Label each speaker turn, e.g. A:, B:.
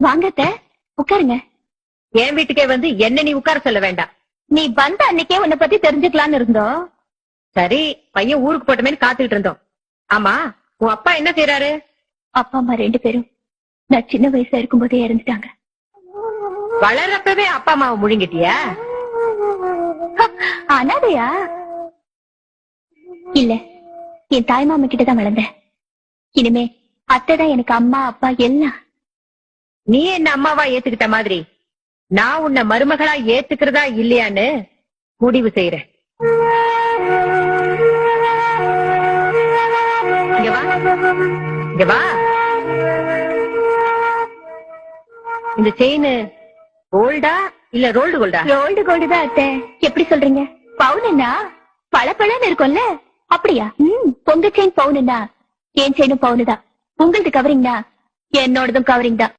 A: வாங்க அத்தை உட்காருங்க.
B: என் வீட்டுக்கே வந்து என்ன நீ உட்கார சொல்ல வேண்டாம்.
A: நீ வந்த அன்னைக்கே உன்னை பத்தி தெரிஞ்சுக்கலாம்னு இருந்தோம்.
B: சரி பையன் ஊருக்கு போட்டமேன்னு காத்துக்கிட்டு இருந்தோம். ஆமா உன் அப்பா என்ன செய்யறாரு
A: அப்பா அம்மா ரெண்டு பேரும் நான் சின்ன வயசா இருக்கும்போதே இறந்துட்டாங்க.
B: வளர்றப்பவே அப்பா அம்மாவை முழுங்கிட்டியா?
A: அனாதையா? இல்ல என் தாய் மாமா கிட்டதான் வளர்ந்தேன். இனிமே அத்தை தான் எனக்கு அம்மா அப்பா எல்லாம்
B: நீ என்ன அம்மாவா ஏத்துக்கிட்ட மாதிரி? நான் உன்னை மருமகளா ஏத்துக்கிறதா இல்லையான்னு முடிவு செய்யறேன் இந்த செயின் கோல்டா இல்ல ரோல்டு கோல்டா
A: ரோல்டு கோல்டு தான் அத்தை. எப்படி சொல்றீங்க? பவுனுன்னா பளபளன்னு இருக்கும்ல? அப்படியா? ம் பொங்க செயின் பவுனுன்னா என் செயினும் பவுனு தான். உங்களது கவரிங்னா என்னோடதும் கவரிங் தான்.